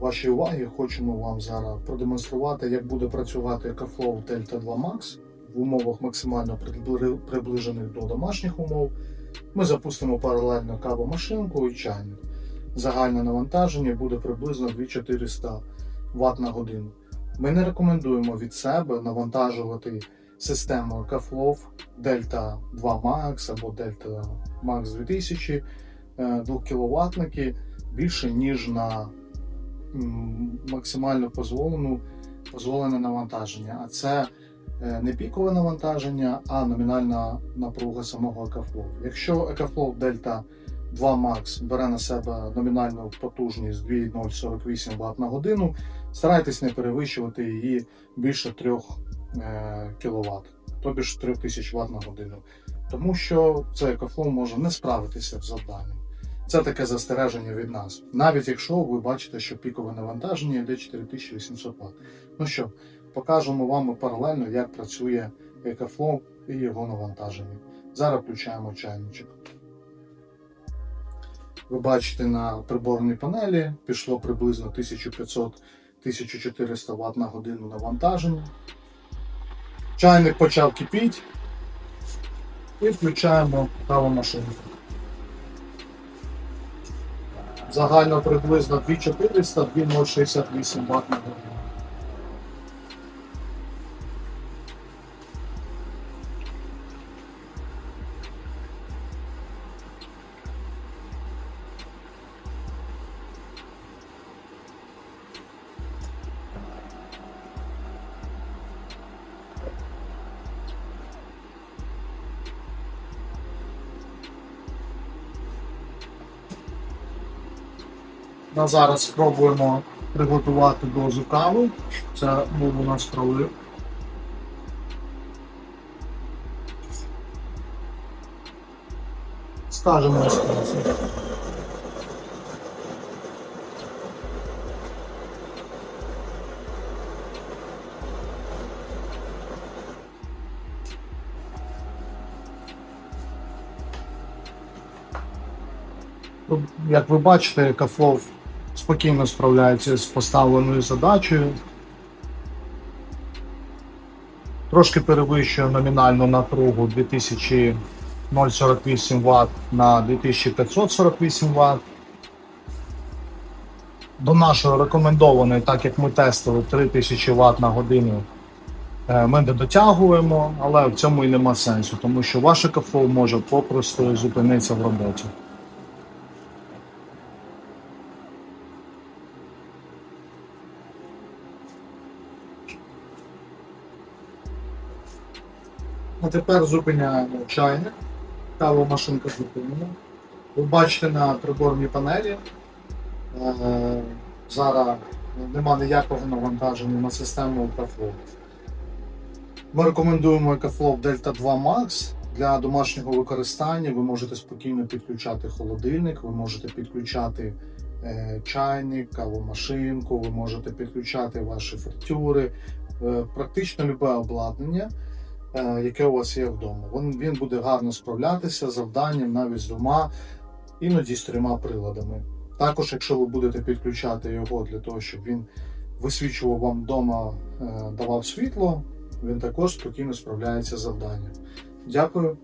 вашій увагі хочемо вам зараз продемонструвати, як буде працювати EcoFlow Delta 2 Max в умовах максимально приближених до домашніх умов. Ми запустимо паралельно кавомашинку і чайник. Загальне навантаження буде приблизно 2400 Вт на годину. Ми не рекомендуємо від себе навантажувати систему EcoFlow Delta 2 Max або Delta Max 2000 2 кВт більше, ніж на максимально дозволену дозволене навантаження. А це е, не пікове навантаження, а номінальна напруга самого EcoFlow. Якщо EcoFlow Delta 2 Max бере на себе номінальну потужність 2,048 Вт на годину, старайтесь не перевищувати її більше 3 кВт, тобі ж 3000 Вт на годину. Тому що цей EcoFlow може не справитися з завданням. Це таке застереження від нас, навіть якщо ви бачите, що пікове навантаження йде 4800 Вт. Ну що, покажемо вам паралельно, як працює EcoFlow і його навантаження. Зараз включаємо чайничок. Ви бачите на приборній панелі пішло приблизно 1500-1400 Вт на годину навантаження. Чайник почав кипіти і включаємо кавомашинку. Загально приблизно 2400 2068 Вт на годину. На зараз спробуємо приготувати дозу кави. Це був у нас пролив. Скажемо еспресо. Ну, Як ви бачите, Кафлов спокійно справляється з поставленою задачею. Трошки перевищує номінальну напругу 2048 Вт на 2548 Вт. До нашої рекомендованої, так як ми тестили 3000 Вт на годину, е, ми не дотягуємо, але в цьому і нема сенсу, тому що ваше кафло може попросту зупинитися в роботі. А тепер зупиняємо чайник. Кавомашинка зупинена. Ви бачите на приборній панелі. е, Зараз нема ніякого навантаження на систему EcoFlow. Ми рекомендуємо EcoFlow Delta 2 Max для домашнього використання. Ви можете спокійно підключати холодильник, ви можете підключати е, чайник, кавомашинку, ви можете підключати ваші фритюри, е, практично любе обладнання яке у вас є вдома. Він, він буде гарно справлятися з завданням навіть з двома, іноді з трьома приладами. Також, якщо ви будете підключати його для того, щоб він висвічував вам вдома, е, давав світло, він також спокійно справляється з завданням. Дякую.